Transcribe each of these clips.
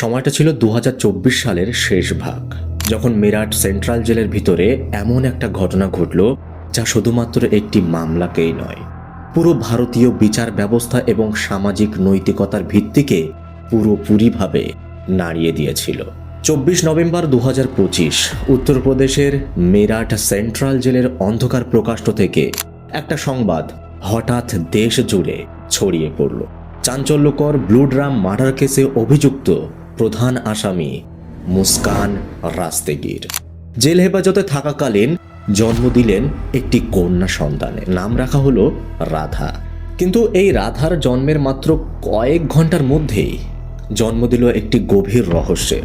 সময়টা ছিল দু হাজার চব্বিশ সালের শেষ ভাগ। যখন মিরাট সেন্ট্রাল জেলের ভিতরে এমন একটা ঘটনা ঘটল, যা শুধুমাত্র একটি মামলাকেই নয়, পুরো ভারতীয় বিচার ব্যবস্থা এবং সামাজিক নৈতিকতার ভিত্তিকে পুরোপুরিভাবে নাড়িয়ে দিয়েছিল। চব্বিশ নভেম্বর দু হাজার পঁচিশ, উত্তরপ্রদেশের মেরাট সেন্ট্রাল জেলের অন্ধকার প্রকাশ্য থেকে একটা সংবাদ হঠাৎ দেশ জুড়ে ছড়িয়ে পড়ল। চাঞ্চল্যকর ব্লু ড্রাম মার্ডার কেসে অভিযুক্ত প্রধান আসামি মুস্কান রাস্তেগির। জেল হেফাজতে থাকাকালীন জন্ম দিলেন একটি কন্যা সন্তানের। নাম রাখা হলো রাধা। কিন্তু এই রাধার জন্মের মাত্র কয়েক ঘণ্টার মধ্যেই জন্ম দিল একটি গভীর রহস্যের।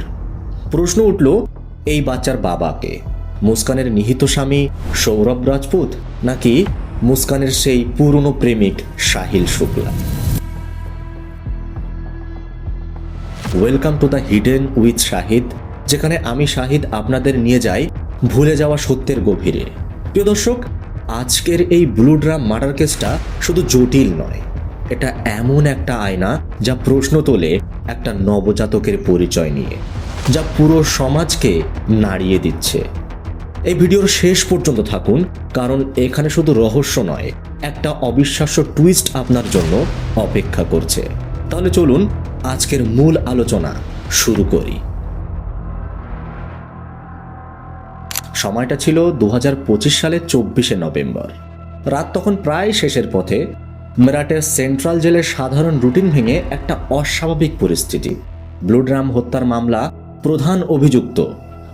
প্রশ্ন উঠল, এই বাচ্চার বাবাকে মুস্কানের নিহিত স্বামী সৌরভ রাজপুত নাকি মুস্কানের সেই পুরনো প্রেমিক Sahil Shukla? Welcome to the hidden with Shahid যেখানে আমি শাহিদ আপনাদের নিয়ে যাই ভুলে যাওয়া সত্যের গভীরে। প্রিয় দর্শক, আজকের এই ব্লু ড্রাম মার্ডার কেসটা শুধু জটিল নয়, এটা এমন একটা আয়না যা প্রশ্ন তোলে একটা নবজাতকের পরিচয় নিয়ে, যা পুরো সমাজকে নাড়িয়ে দিচ্ছে। এই ভিডিওর শেষ পর্যন্ত থাকুন, কারণ এখানে শুধু রহস্য নয়, একটা অবিশ্বাস্য টুইস্ট আপনার জন্য অপেক্ষা করছে। তাহলে চলুন আজকের মূল আলোচনা শুরু করি। সময়টা ছিল দু হাজার পঁচিশ সালের চব্বিশে নভেম্বর। রাত তখন প্রায় শেষের পথে। মেরাটের সেন্ট্রাল জেলের সাধারণ রুটিন ভেঙে একটা অস্বাভাবিক পরিস্থিতি। ব্লুড্রাম হত্যার মামলা, প্রধান অভিযুক্ত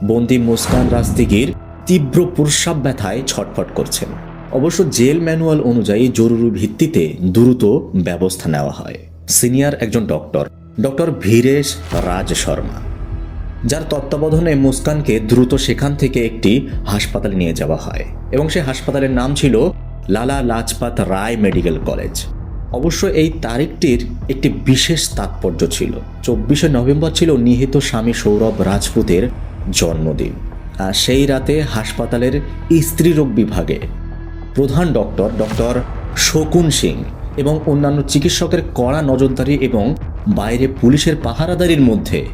বন্দি মুস্কান রাস্তিগির তীব্র প্রস্রাব ব্যথায় ছটফট করছেন। অবশ্য জেল ম্যানুয়াল অনুযায়ী জরুরি ভিত্তিতে দ্রুত ব্যবস্থা নেওয়া হয়। সিনিয়র একজন ডক্টর ডক্টর ভীরেশ রাজ শর্মা, যার তত্ত্বাবধানে মুস্কানকে দ্রুত সেখান থেকে একটি হাসপাতালে নিয়ে যাওয়া হয় এবং সে হাসপাতালের নাম ছিল লালা লাজপাত রায় মেডিকেল কলেজ। অবশ্য এই তারিখটির একটি বিশেষ তাৎপর্য ছিল। চব্বিশে নভেম্বর ছিল নিহিত স্বামী সৌরভ রাজপুতের জন্মদিন আর সেই রাতে হাসপাতালের স্ত্রীরোগ বিভাগে প্রধান ডক্টর ডক্টর শকুন সিং এবং অন্যান্য চিকিৎসকের কড়া নজরদারি এবং বাইরে পুলিশের পাহারাদারির মধ্যে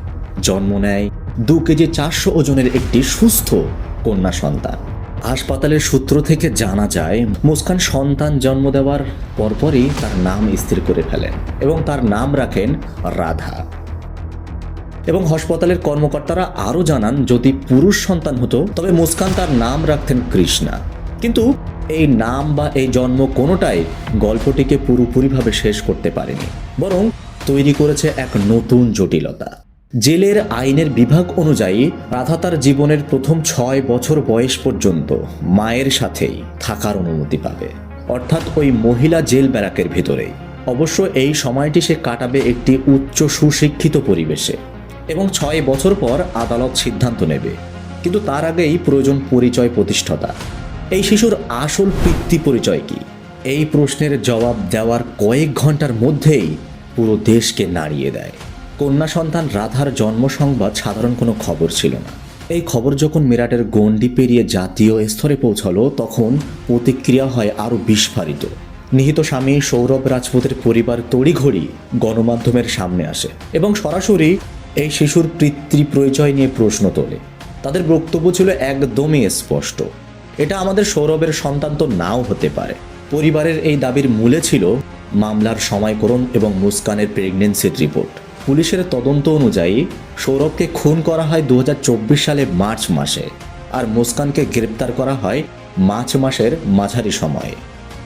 জন্ম নেয় দু কেজি চারশো ওজনের একটি সুস্থ কন্যা সন্তান। হাসপাতালের সূত্র থেকে জানা যায়, মুস্কান সন্তান জন্ম দেওয়ার পরপরই তার নাম স্থির করে ফেলেন এবং তার নাম রাখেন রাধা। এবং হাসপাতালের কর্মকর্তারা আরও জানান, যদি পুরুষ সন্তান হতো, তবে মুস্কান তার নাম রাখতেন কৃষ্ণা। কিন্তু এই নাম বা এই জন্ম কোনোটাই গল্পটিকে পুরোপুরিভাবে শেষ করতে পারেনি। বরং তৈরি করেছে এক নতুন জটিলতা। জেলের আইনের বিভাগ অনুযায়ী রাধা তার জীবনের প্রথম ছয় বছর বয়স পর্যন্ত মায়ের সাথেই থাকার অনুমতি পাবে। অর্থাৎ ওই মহিলা জেল ব্যারাকের ভেতরেই। অবশ্য এই সময়টি সে কাটাবে একটি উচ্চ সুশিক্ষিত পরিবেশে এবং ছয় বছর পর আদালত সিদ্ধান্ত নেবে। কিন্তু তার আগেই প্রয়োজন পরিচয় প্রতিষ্ঠাতা। এই শিশুর আসল পিতৃ পরিচয় কি? এই প্রশ্নের জবাব দেওয়ার কয়েক ঘণ্টার মধ্যেই পুরো দেশকে নাড়িয়ে দেয়। কন্যা সন্তান রাধার জন্ম সংবাদ সাধারণ কোনো খবর ছিল না। এই খবর যখন মিরাটের গণ্ডি পেরিয়ে জাতীয় স্তরে পৌঁছালো, তখন প্রতিক্রিয়া হয় আরও বিস্ফারিত। নিহিত স্বামী সৌরভ রাজপুতের পরিবার তড়িঘড়ি গণমাধ্যমের সামনে আসে এবং সরাসরি এই শিশুর পিতৃ পরিচয় নিয়ে প্রশ্ন তোলে। তাদের বক্তব্য ছিল একদমই স্পষ্ট। এটা আমাদের সৌরভের সন্তান তো নাও হতে পারে। পরিবারের এই দাবির মূলে ছিল মামলার সময়করণ এবং মুস্কানের প্রেগনেন্সির রিপোর্ট পুলিশের তদন্ত অনুযায়ী সৌরভকে খুন করা হয় দু হাজার চব্বিশ সালে মার্চ মাসে আর মুস্কানকে গ্রেপ্তার করা হয় মার্চ মাসের মাঝারি সময়ে।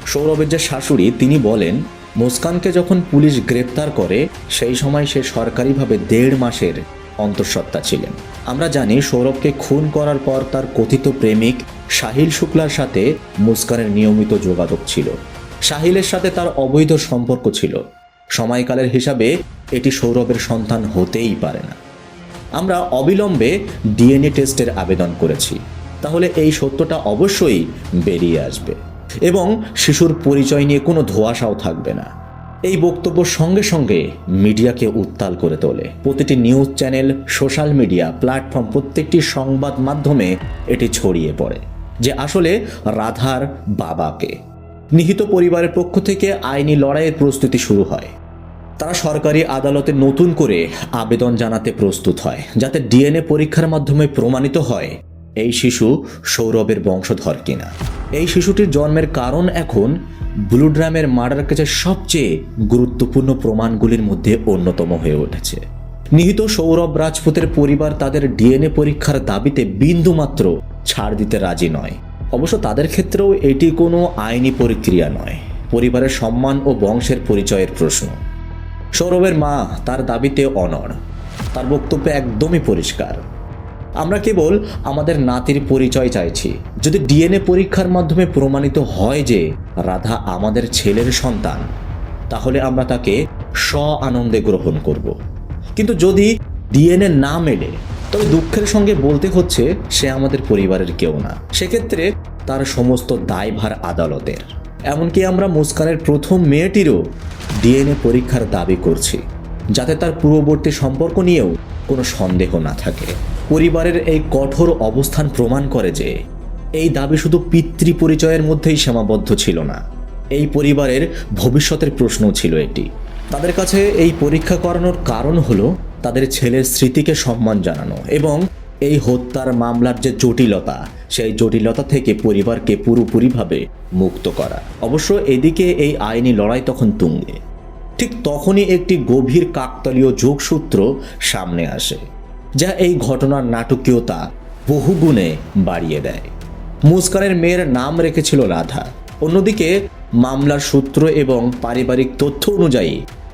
সৌরভের যে শাশুড়ি, তিনি বলেন, মুস্কানকে যখন পুলিশ গ্রেপ্তার করে, সেই সময় সে সরকারিভাবে দেড় মাসের অন্তঃসত্ত্বা ছিলেন। আমরা জানি সৌরভকে খুন করার পর তার কথিত প্রেমিক সাহিল শুক্লার সাথে মুস্কানের নিয়মিত যোগাযোগ ছিল। সাহিলের সাথে তার অবৈধ সম্পর্ক ছিল। সময়কালের হিসাবে এটি সৌরভের সন্তান হতেই পারে না। আমরা অবিলম্বে ডিএনএ টেস্টের আবেদন করেছি। তাহলে এই সত্যটা অবশ্যই বেরিয়ে আসবে। এবং শিশুর পরিচয় নিয়ে কোনো ধোঁয়াশাও থাকবে না। এই বক্তব্য সঙ্গে সঙ্গে মিডিয়াকে উত্তাল করে তোলে। প্রতিটি news channel, social media, platform, প্রত্যেকটি সংবাদ মাধ্যমে এটি ছড়িয়ে পড়ে যে আসলে রাধার বাবাকে। নিহিত পরিবারের পক্ষ থেকে আইনি লড়াইয়ের প্রস্তুতি শুরু হয়। তারা সরকারি আদালতে নতুন করে আবেদন জানাতে প্রস্তুত হয়, যাতে ডিএনএ পরীক্ষার মাধ্যমে প্রমাণিত হয় এই শিশু সৌরভের বংশধর কিনা। এই শিশুটির জন্মের কারণ এখন ব্লুড্রামের মার্ডার কেসের সবচেয়ে গুরুত্বপূর্ণ প্রমাণগুলির মধ্যে অন্যতম হয়ে উঠেছে। নিহিত সৌরভ রাজপুতের পরিবার তাদের ডিএনএ পরীক্ষার দাবিতে বিন্দুমাত্র ছাড় দিতে রাজি নয়। অবশ্য তাদের ক্ষেত্রেও এটি কোনো আইনি প্রক্রিয়া নয়। পরিবারের সম্মান ও বংশের পরিচয়ের প্রশ্ন। সৌরভের মা তার দাবিতে অনড়। তার বক্তব্য একদমই পরিষ্কার। আমরা কেবল আমাদের নাতির পরিচয় চাইছি। যদি ডিএনএ পরীক্ষার মাধ্যমে প্রমাণিত হয় যে রাধা আমাদের ছেলের সন্তান, তাহলে আমরা তাকে স্ব আনন্দে গ্রহণ করব। কিন্তু যদি ডিএনএ না মেলে তবে দুঃখের সঙ্গে বলতে হচ্ছে, সে আমাদের পরিবারের কেউ না। সেক্ষেত্রে তার সমস্ত দায়ভার আদালতের। এমনকি আমরা মুস্কানের প্রথম মেয়েটিরও ডিএনএ পরীক্ষার দাবি করছি, যাতে তার পূর্ববর্তী সম্পর্ক নিয়েও কোনো সন্দেহ না থাকে। পরিবারের এই কঠোর অবস্থান প্রমাণ করে যে, এই দাবি শুধু পিতৃ পরিচয়ের মধ্যেই সীমাবদ্ধ ছিল না, এই পরিবারের ভবিষ্যতের প্রশ্ন ছিল এটি। তাদের কাছে এই পরীক্ষা করানোর কারণ হলো তাদের ছেলের স্মৃতিকে সম্মান জানানো এবং এই হত্যার মামলার যে জটিলতা, সেই জটিলতা থেকে পরিবারকে পুরোপুরিভাবে মুক্ত করা। অবশ্য এদিকে এই আইনি লড়াই তখন তুঙ্গে। ঠিক তখনই একটি গভীর কাকতালীয় যোগসূত্র সামনে আসে, যা এই ঘটনার নাটকীয়তা বহুগুণে বাড়িয়ে দেয়। মুস্কানের মেয়ের নাম রেখেছিল রাধা। অন্যদিকে মামলার সূত্র এবং পারিবারিক তথ্য অনুযায়ী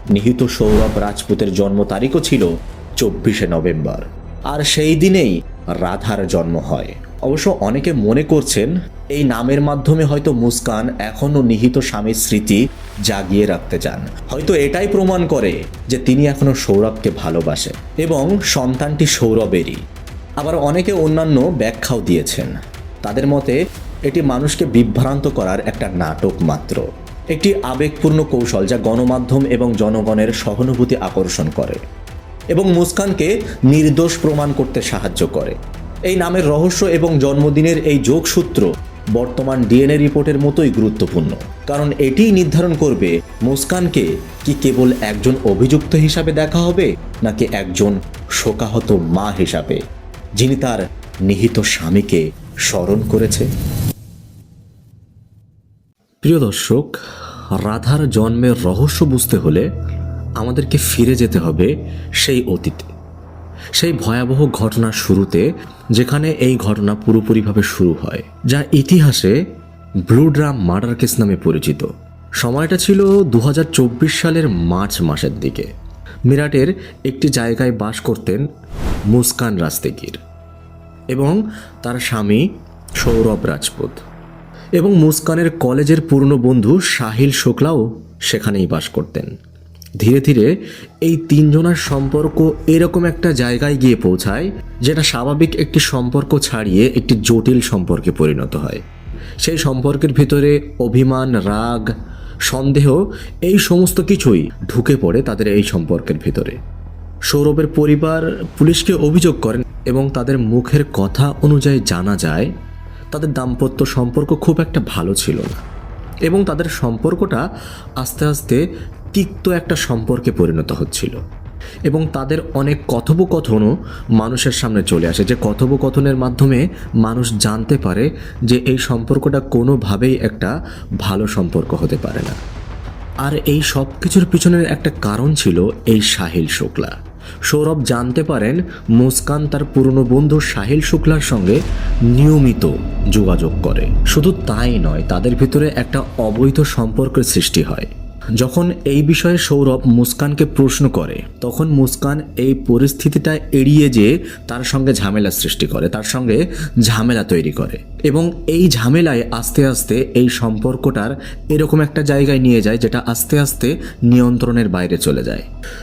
নিহিত সৌরভ রাজপুতের জন্ম তারিখও ছিল চব্বিশে নভেম্বর। আর সেই দিনেই রাধার জন্ম হয়। অবশ্য অনেকে মনে করছেন, এই নামের মাধ্যমে হয়তো মুস্কান এখনও নিহিত স্বামীর স্মৃতি জাগিয়ে রাখতে চান। হয়তো এটাই প্রমাণ করে যে তিনি এখনও সৌরভকে ভালোবাসেন এবং সন্তানটি সৌরভেরই। আবার অনেকে অন্যান্য ব্যাখ্যাও দিয়েছেন। তাদের মতে, এটি মানুষকে বিভ্রান্ত করার একটা নাটক মাত্র। একটি আবেগপূর্ণ কৌশল যা গণমাধ্যম এবং জনগণের সহানুভূতি আকর্ষণ করে এবং মুস্কানকে নির্দোষ প্রমাণ করতে সাহায্য করে। এই নামের রহস্য এবং জন্মদিনের এই যোগসূত্র বর্তমান ডিএনএ রিপোর্টের মতোই গুরুত্বপূর্ণ, কারণ এটিই নির্ধারণ করবে মুস্কানকে কি কেবল একজন অভিযুক্ত হিসাবে দেখা হবে নাকি একজন শোকাহত মা হিসাবে, যিনি তার নিহিত স্বামীকে স্মরণ করেছে। প্রিয় দর্শক, রাধার জন্মের রহস্য বুঝতে হলে আমাদেরকে ফিরে যেতে হবে সেই অতীতে। সেই ভয়াবহ ঘটনার শুরুতে, যেখানে এই ঘটনা পুরোপুরিভাবে শুরু হয়, যা ইতিহাসে ব্লু ড্রাম মার্ডার কেস নামে পরিচিত। সময়টা ছিল দু হাজার চব্বিশ সালের মার্চ মাসের দিকে। মিরাটের একটি জায়গায় বাস করতেন মুস্কান রাস্তেগির এবং তার স্বামী সৌরভ রাজপুত। এবং মুস্কানের কলেজের পুরনো বন্ধু সাহিল শুক্লাও সেখানেই বাস করতেন। ধীরে ধীরে এই তিনজনের সম্পর্ক এরকম একটা জায়গায় গিয়ে পৌঁছায়, যেটা স্বাভাবিক একটি সম্পর্ক ছাড়িয়ে একটি জটিল সম্পর্কে পরিণত হয়। সেই সম্পর্কের ভিতরে অভিমান, রাগ, সন্দেহ, এই সমস্ত কিছুই ঢুকে পড়ে তাদের এই সম্পর্কের ভিতরে। সৌরভের পরিবার পুলিশকে অভিযোগ করেন এবং তাদের মুখের কথা অনুযায়ী জানা যায় তাদের দাম্পত্য সম্পর্ক খুব একটা ভালো ছিল না। এবং তাদের সম্পর্কটা আস্তে আস্তে তিক্ত একটা সম্পর্কে পরিণত হচ্ছিল। এবং তাদের অনেক কথোপকথনও মানুষের সামনে চলে আসে, যে কথোপকথনের মাধ্যমে মানুষ জানতে পারে যে এই সম্পর্কটা কোনোভাবেই একটা ভালো সম্পর্ক হতে পারে না। আর এই সব কিছুর পিছনের একটা কারণ ছিল এই সাহিল শুক্লা। সৌরভ জানতে পারেন মুস্কান তার পুরনো বন্ধু সাহিল শুক্লার সঙ্গে নিয়মিত যোগাযোগ করে। শুধু তাই নয়, তাদের ভিতরে একটা অবৈধ সম্পর্কের সৃষ্টি হয়। যখন এই বিষয়ে সৌরভ মুস্কানকে প্রশ্ন করে, তখন মুস্কান এই পরিস্থিতিটা এড়িয়ে যেয়ে তার সঙ্গে ঝামেলা সৃষ্টি করে, তার সঙ্গে ঝামেলা তৈরি করে এবং এই ঝামেলায় আস্তে আস্তে এই সম্পর্কটার এরকম একটা জায়গায় নিয়ে যায় যেটা আস্তে আস্তে নিয়ন্ত্রণের বাইরে চলে যায়।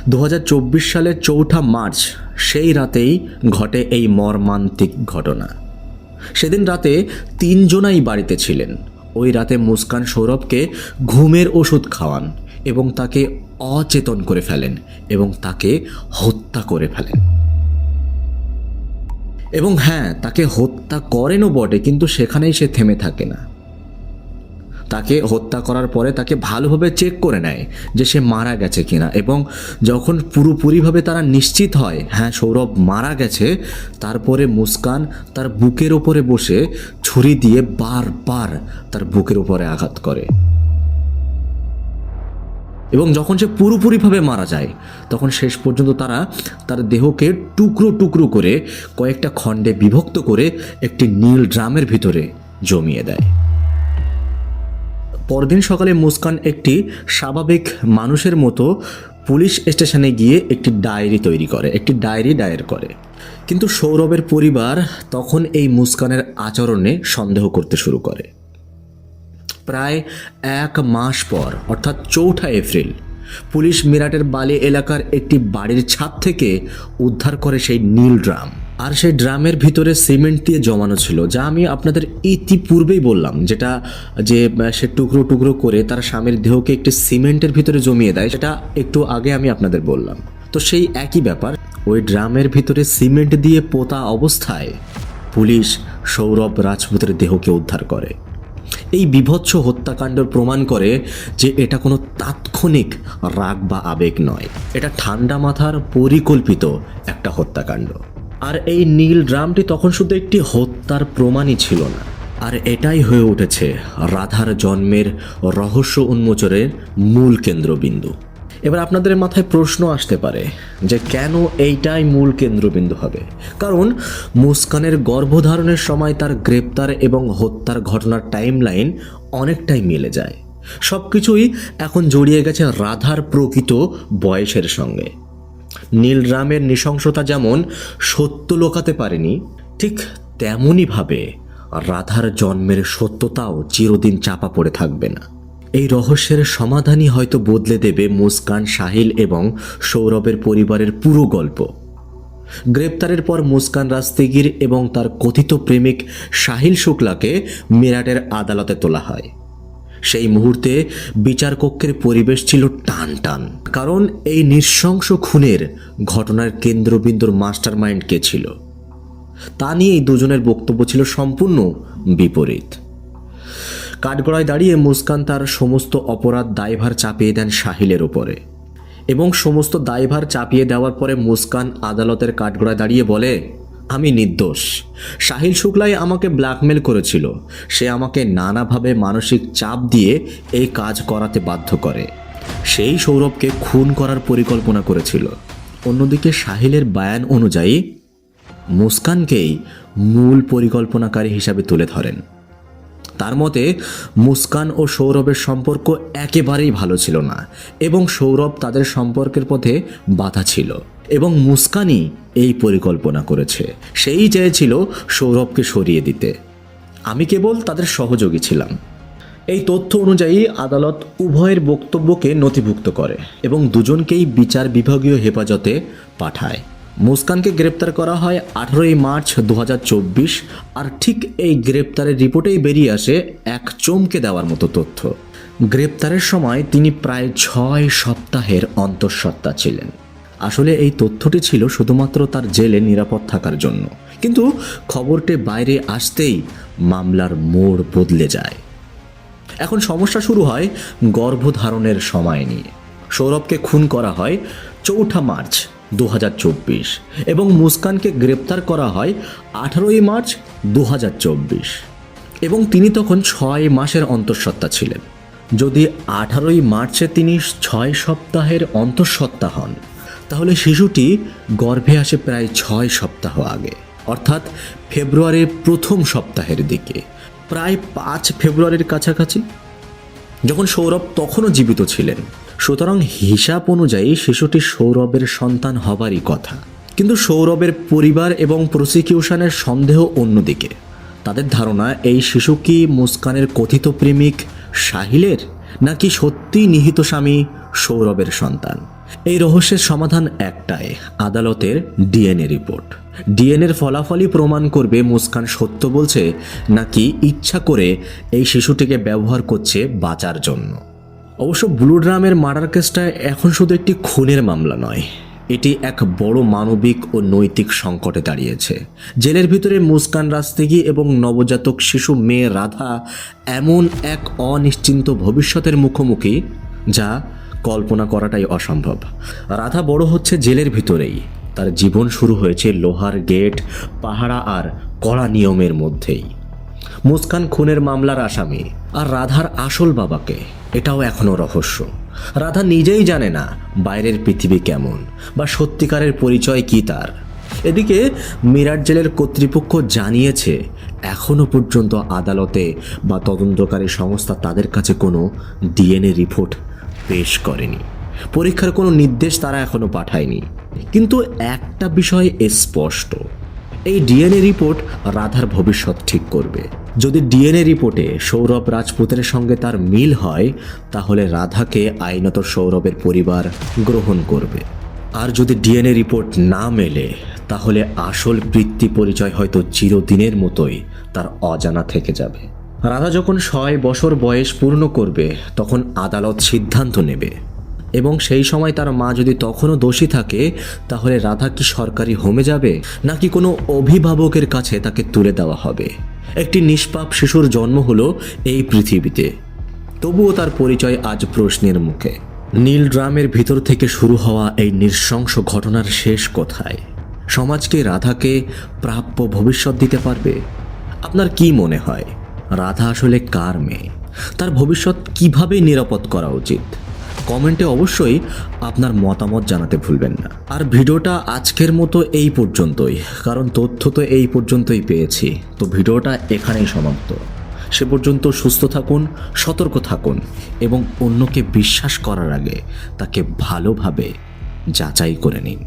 দু হাজার চব্বিশ সালের চৌঠা মার্চ, সেই রাতেই ঘটে এই মর্মান্তিক ঘটনা। সেদিন রাতে তিনজনাই বাড়িতে ছিলেন। ওই রাতে মুস্কান সৌরভকে ঘুমের ওষুধ খাওয়ান এবং তাকে অচেতন করে ফেলেন এবং তাকে হত্যা করে ফেলেন। এবং হ্যাঁ তাকে হত্যা করেনও বটে, কিন্তু সেখানেই সে থেমে থাকে না। তাকে হত্যা করার পরে তাকে ভালোভাবে চেক করে নেয় যে সে মারা গেছে কিনা। এবং যখন পুরোপুরিভাবে তারা নিশ্চিত হয় হ্যাঁ সৌরভ মারা গেছে, তারপরে মুস্কান তার বুকের ওপরে বসে ছুরি দিয়ে বারবার তার বুকের উপরে আঘাত করে। এবং যখন সে পুরোপুরিভাবে মারা যায়, তখন শেষ পর্যন্ত তারা তার দেহকে টুকরো টুকরো করে কয়েকটা খণ্ডে বিভক্ত করে একটি নীল ড্রামের ভিতরে জমিয়ে দেয়। পরদিন সকালে মুস্কান একটি স্বাভাবিক মানুষের মতো পুলিশ স্টেশনে গিয়ে একটি ডায়েরি তৈরি করে, একটি ডায়েরি দায়ের করে। কিন্তু সৌরভের পরিবার তখন এই মুস্কানের আচরণে সন্দেহ করতে শুরু করে। প্রায় এক মাস পর, অর্থাৎ চৌঠা এপ্রিল, পুলিশ মিরাটের বালি এলাকার একটি বাড়ির ছাদ থেকে উদ্ধার করে সেই নীল ড্রাম। আর সেই ড্রামের ভিতরে সিমেন্ট দিয়ে জমানো ছিল, যা আমি আপনাদের ইতিপূর্বেই বললাম, যেটা যে সে টুকরো টুকরো করে তার স্বামীর দেহকে একটি সিমেন্টের ভিতরে জমিয়ে দেয়, সেটা একটু আগে আমি আপনাদের বললাম। তো সেই একই ব্যাপার, ওই ড্রামের ভিতরে সিমেন্ট দিয়ে পোতা অবস্থায় পুলিশ সৌরভ রাজপুতের দেহকে উদ্ধার করে। এই বিভৎস হত্যাকাণ্ড প্রমাণ করে যে এটা কোনো তাৎক্ষণিক রাগ বা আবেগ নয়, এটা ঠান্ডা মাথার পরিকল্পিত একটা হত্যাকাণ্ড। আর এই নীল ড্রামটি তখন শুধু একটি হত্যার প্রমাণই ছিল না। আর এটাই হয়ে উঠেছে রাধার জন্মের রহস্য উন্মোচনের মূল কেন্দ্রবিন্দু। এবার আপনাদের মাথায় প্রশ্ন আসতে পারে যে কেন এইটাই মূল কেন্দ্রবিন্দু হবে? কারণ মুস্কানের গর্ভধারণের সময় তার গ্রেপ্তার এবং হত্যার ঘটনার টাইম লাইন অনেকটাই মিলে যায়। সব কিছুই এখন জড়িয়ে গেছে রাধার প্রকৃত বয়সের সঙ্গে। নীলরামের নৃশংসতা যেমন সত্য লোকাতে পারেনি, ঠিক তেমনইভাবে রাধার জন্মের সত্যতাও চিরদিন চাপা পড়ে থাকবে না। এই রহস্যের সমাধানই হয়তো বদলে দেবে মুস্কান, সাহিল এবং সৌরভের পরিবারের পুরো গল্প। গ্রেপ্তারের পর মুস্কান রাস্তিগির এবং তার কথিত প্রেমিক সাহিল শুক্লাকে মিরাটের আদালতে তোলা হয়। সেই মুহূর্তে বিচারকক্ষের পরিবেশ ছিল টান টান কারণ এই নৃশংস খুনের ঘটনার কেন্দ্রবিন্দুর মাস্টার মাইন্ড কে ছিল? তা নিয়ে এই দুজনের বক্তব্য ছিল সম্পূর্ণ বিপরীত। কাঠগড়ায় দাঁড়িয়ে মুস্কান তার সমস্ত অপরাধ দায়ভার চাপিয়ে দেন সাহিলের ওপরে। এবং সমস্ত দায়ভার চাপিয়ে দেওয়ার পরে মুস্কান আদালতের কাঠগড়ায় দাঁড়িয়ে বলে আমি নির্দোষ। সাহিল শুক্লাই আমাকে ব্ল্যাকমেল করেছিল। সে আমাকে নানাভাবে মানসিক চাপ দিয়ে এই কাজ করাতে বাধ্য করে। সেই সৌরভকে খুন করার পরিকল্পনা করেছিল। অন্যদিকে সাহিলের বায়ান অনুযায়ী মুস্কানকেই মূল পরিকল্পনাকারী হিসাবে তুলে ধরেন। তার মতে, মুস্কান ও সৌরভের সম্পর্ক একেবারেই ভালো ছিল না এবং সৌরভ তাদের সম্পর্কের পথে বাধা ছিল। এবং মুস্কানই এই পরিকল্পনা করেছে। সেই চেয়েছিল সৌরভকে সরিয়ে দিতে। আমি কেবল তাদের সহযোগী ছিলাম। এই তথ্য অনুযায়ী আদালত উভয়ের বক্তব্যকে নথিভুক্ত করে এবং দুজনকেই বিচার বিভাগীয় হেফাজতে পাঠায়। মুস্কানকে গ্রেপ্তার করা হয় আঠারোই মার্চ দু হাজার চব্বিশ আর ঠিক এই গ্রেপ্তারের রিপোর্টেই বেরিয়ে আসে এক চমকে দেওয়ার মতো তথ্য। গ্রেপ্তারের সময় তিনি প্রায় ছয় সপ্তাহের অন্তঃসত্ত্বা ছিলেন। আসলে এই তথ্যটি ছিল শুধুমাত্র তার জেলে নিরাপদ থাকার জন্য। কিন্তু খবরটি বাইরে আসতেই মামলার মোড় বদলে যায়। এখন সমস্যা শুরু হয় গর্ভধারণের সময় নিয়ে। সৌরভকে খুন করা হয় চৌঠা মার্চ দু হাজার চব্বিশ এবং মুস্কানকে গ্রেপ্তার করা হয় আঠারোই মার্চ দু হাজার চব্বিশ। এবং তিনি তখন ছয় মাসের অন্তঃসত্ত্বা ছিলেন। যদি আঠারোই মার্চে তিনি ছয় সপ্তাহের অন্তঃসত্ত্বা হন তাহলে শিশুটি গর্ভে আসে প্রায় ছয় সপ্তাহ আগে, অর্থাৎ ফেব্রুয়ারির প্রথম সপ্তাহের দিকে, প্রায় পাঁচ ফেব্রুয়ারির কাছাকাছি। যখন সৌরভ তখনও জীবিত ছিলেন, সুতরাং হিসাব অনুযায়ী শিশুটি সৌরভের সন্তান হবারই কথা। কিন্তু সৌরভের পরিবার এবং প্রসিকিউশনের সন্দেহ অন্যদিকে। তাদের ধারণা, এই শিশু কি মুস্কানের কথিত প্রেমিক সাহিলের নাকি সত্যি নিহিত স্বামী সৌরভের সন্তান? এই রহস্যের সমাধান একটাই, আদালতের ডিএনএ রিপোর্ট। ডিএনএর ফলাফলই প্রমাণ করবে মুস্কান সত্য বলছে নাকি ইচ্ছা করে এই শিশুটিকে ব্যবহার করছে বাঁচার জন্য। অবশ্য ব্লু ড্রামের মার্ডার কেসটা এখন শুধু একটি খুনের মামলা নয়, এটি এক বড় মানবিক ও নৈতিক সংকটে দাঁড়িয়েছে। জেলের ভিতরে মুস্কান রাস্তেগি এবং নবজাতক শিশু মেয়ে রাধা এমন এক অনিশ্চিন্ত ভবিষ্যতের মুখোমুখি যা কল্পনা করাটাই অসম্ভব। রাধা বড় হচ্ছে জেলের ভিতরেই। তার জীবন শুরু হয়েছে লোহার গেট পাহারা আর কড়া নিয়মের মধ্যেই। মুস্কান খুনের মামলার আসামি আর রাধার আসল বাবাকে, এটাও এখনও রহস্য। রাধা নিজেই জানে না বাইরের পৃথিবী কেমন বা সত্যিকারের পরিচয় কি তার। এদিকে মিরাট জেলের কর্তৃপক্ষ জানিয়েছে, এখনও পর্যন্ত আদালতে বা তদন্তকারী সংস্থা তাদের কাছে কোনো ডিএনএ রিপোর্ট পেশ করেনি। পরীক্ষার কোনো নির্দেশ তারা এখনও পাঠায়নি। কিন্তু একটা বিষয় স্পষ্ট। এই ডিএনএ রিপোর্ট রাধার ভবিষ্যৎ ঠিক করবে। যদি ডিএনএ রিপোর্টে সৌরভ রাজপুতের সঙ্গে তার মিল হয়, তাহলে রাধাকে আইনত সৌরভের পরিবার গ্রহণ করবে। আর যদি ডিএনএ রিপোর্ট না মেলে, তাহলে আসল বৃত্তি পরিচয় হয়তো চিরদিনের মতোই তার অজানা থেকে যাবে। রাধা যখন ছয় বছর বয়স পূর্ণ করবে, তখন আদালত সিদ্ধান্ত নেবে। এবং সেই সময় তার মা যদি তখনও দোষী থাকে, তাহলে রাধা কি সরকারি হোমে যাবে, নাকি কোনো অভিভাবকের কাছে তাকে তুলে দেওয়া হবে? একটি নিষ্পাপ শিশুর জন্ম হলো এই পৃথিবীতে। তবুও তার পরিচয় আজ প্রশ্নের মুখে। নীল ড্রামের ভিতর থেকে শুরু হওয়া এই নৃশংস ঘটনার শেষ কোথায়, সমাজকে রাধাকে প্রাপ্য ভবিষ্যৎ দিতে পারবে? আপনার কি মনে হয়? রাধা আসলে কার মেয়ে? তার ভবিষ্যৎ কীভাবে নিরাপদ করা উচিত? কমেন্টে অবশ্যই আপনার মতামত জানাতে ভুলবেন না। আর ভিডিওটা আজকের মতো এই পর্যন্তই, কারণ তথ্য তো এই পর্যন্তই পেয়েছি। তো ভিডিওটা এখানেই সমাপ্ত। সে পর্যন্ত সুস্থ থাকুন, সতর্ক থাকুন, এবং অন্যকে বিশ্বাস করার আগে তাকে ভালোভাবে যাচাই করে নিন।